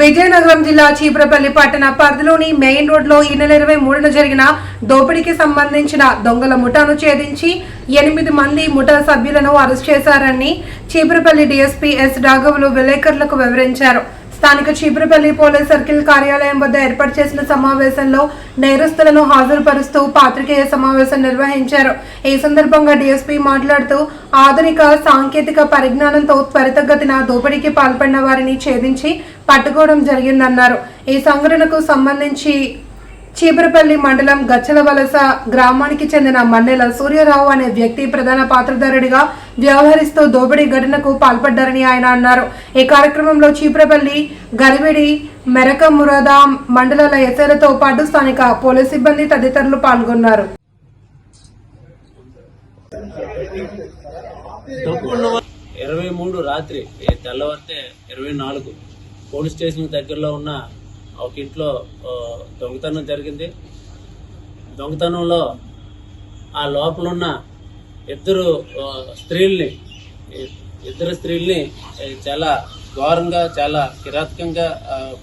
విజయనగరం జిల్లా చీపురపల్లి పట్టణ పరిధిలోని మెయిన్ రోడ్లో ఈ నెల ఇరవై మూడున జరిగిన దోపిడీకి సంబంధించిన దొంగల ముఠాను ఛేదించి ఎనిమిది మంది ముఠా సభ్యులను అరెస్ట్ చేశారని చీపురపల్లి డీఎస్పీ ఎస్ రాఘవులు విలేకరులకు వివరించారు. స్థానిక చీపురుపల్లి పోలీస్ సర్కిల్ కార్యాలయం వద్ద ఏర్పాటు చేసిన సమావేశంలో నేరస్తులను హాజరుపరుస్తూ పాత్రికేయ సమావేశం నిర్వహించారు. ఈ సందర్భంగా డీఎస్పీ మాట్లాడుతూ ఆధునిక సాంకేతిక పరిజ్ఞానంతో త్వరితగతిన దోపిడీకి పాల్పడిన వారిని ఛేదించి పట్టుకోవడం జరిగిందన్నారు. ఈ సంఘటనకు సంబంధించి చీపురపల్లి మండలం గచ్చలవలస గ్రామానికి చెందిన మన్నెల సూర్యరావు అనే వ్యక్తి ప్రధాన పాత్రధారుడిగా వ్యవహరిస్తూ దోపిడీ ఘటనకు పాల్పడ్డారని ఆయన అన్నారు. ఈ కార్యక్రమంలో చీప్రపల్లి గరివిడి మెరక మురదా మండలాల ఎస్ఐలతో పాటు స్థానిక పోలీస్ సిబ్బంది తదితరులు పాల్గొన్నారు. ఇరవై మూడు రాత్రి తెల్లవారితే ఇరవై నాలుగు పోలీస్ స్టేషన్ దగ్గరలో ఉన్న ఒక ఇంట్లో దొంగతనం జరిగింది. దొంగతనంలో ఆ లోపలున్న ఇద్దరు స్త్రీల్ని ఇద్దరు స్త్రీల్ని చాలా ఘోరంగా చాలా కిరాతకంగా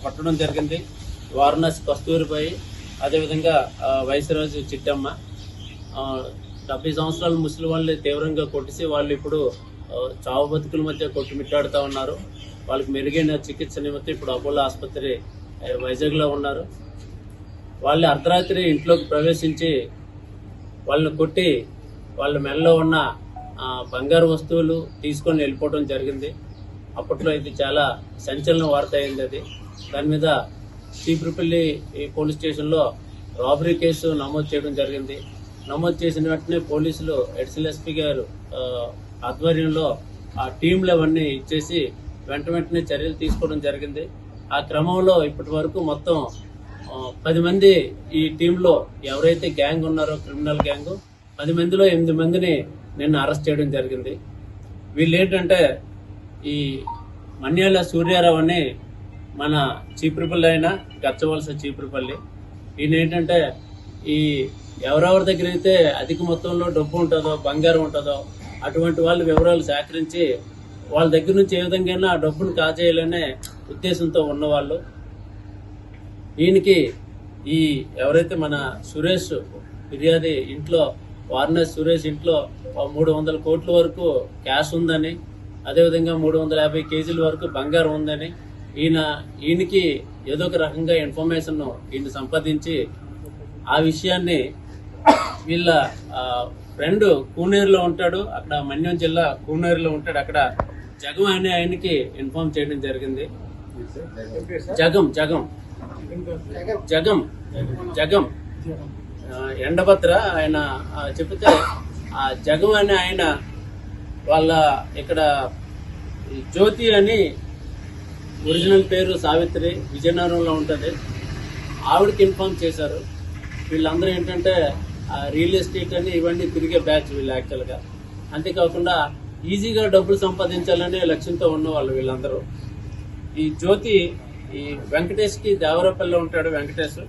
కొట్టడం జరిగింది. వారణాసి కస్తూరిపై అదేవిధంగా వైసరాజు చిట్టమ్మ. డెబ్బై సంవత్సరాల ముసలి వాళ్ళని తీవ్రంగా కొట్టేసి వాళ్ళు ఇప్పుడు చావు బతుకుల మధ్య కొట్టుమిట్టాడుతూ ఉన్నారు. వాళ్ళకి మెరుగైన చికిత్స నిమిత్తం ఇప్పుడు అపోలో ఆసుపత్రి వైజాగ్లో ఉన్నారు. వాళ్ళు అర్ధరాత్రి ఇంట్లోకి ప్రవేశించి వాళ్ళని కొట్టి వాళ్ళ మెడలో ఉన్న బంగారు వస్తువులు తీసుకొని వెళ్ళిపోవడం జరిగింది. అప్పట్లో ఇది చాలా సంచలన వార్త అయింది అది. దాని మీద చీపురుపల్లి ఈ పోలీస్ స్టేషన్లో రాబరీ కేసు నమోదు చేయడం జరిగింది. నమోదు చేసిన వెంటనే పోలీసులు ఎడిషనల్ ఎస్పీ గారు ఆధ్వర్యంలో ఆ టీంలు అవన్నీ ఇచ్చేసి వెంట వెంటనే చర్యలు తీసుకోవడం జరిగింది. ఆ క్రమంలో ఇప్పటి వరకు మొత్తం పది మంది ఈ టీంలో ఎవరైతే గ్యాంగ్ ఉన్నారో క్రిమినల్ గ్యాంగ్ పది మందిలో ఎనిమిది మందిని నిన్న అరెస్ట్ చేయడం జరిగింది. వీళ్ళు ఏంటంటే ఈ మన్యాల సూర్యారావు అని మన చీపురుపల్లి అయిన గచ్చవలస చీపురుపల్లి. ఈయన ఏంటంటే ఈ ఎవరెవరి దగ్గర అయితే అధిక మొత్తంలో డబ్బు ఉంటుందో బంగారం ఉంటుందో అటువంటి వాళ్ళ వివరాలు సేకరించి వాళ్ళ దగ్గర నుంచి ఏ విధంగా ఆ డబ్బును కాజేయాలనే ఉద్దేశంతో ఉన్నవాళ్ళు. ఈయనకి ఈ ఎవరైతే మన సురేష్ ఫిర్యాది ఇంట్లో వార్నర్ సురేష్ ఇంట్లో మూడు వందల కోట్ల వరకు క్యాష్ ఉందని అదేవిధంగా మూడు వందల యాభై కేజీల వరకు బంగారం ఉందని ఈయన ఈయనకి ఏదో ఒక రకంగా ఇన్ఫర్మేషన్ ఈయన సంపాదించి ఆ విషయాన్ని వీళ్ళ ఫ్రెండ్ కూనేరులో ఉంటాడు అక్కడ మన్యం జిల్లా కూనేరులో ఉంటాడు. అక్కడ జగం అనే ఆయనకి ఇన్ఫార్మ్ చేయడం జరిగింది. జగం. జగం జగం జగం. ఎండభద్ర ఆయన చెబితే ఆ జగం అనే ఆయన వాళ్ళ ఇక్కడ జ్యోతి అని ఒరిజినల్ పేరు సావిత్రి విజయనగరంలో ఉంటుంది. ఆవిడకి ఇన్ఫామ్ చేశారు. వీళ్ళందరూ ఏంటంటే ఆ రియల్ ఎస్టేట్ అని ఇవన్నీ తిరిగే బ్యాచ్ వీళ్ళు యాక్చువల్గా అంతేకాకుండా ఈజీగా డబ్బులు సంపాదించాలనే లక్ష్యంతో ఉన్న వాళ్ళు వీళ్ళందరూ. ఈ జ్యోతి ఈ వెంకటేష్కి దేవరపల్లి ఉంటాడు వెంకటేష్.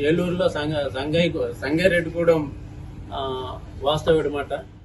ఏలూరులో సంగ సంగై సంగారెడ్డిగూడెం ఆ,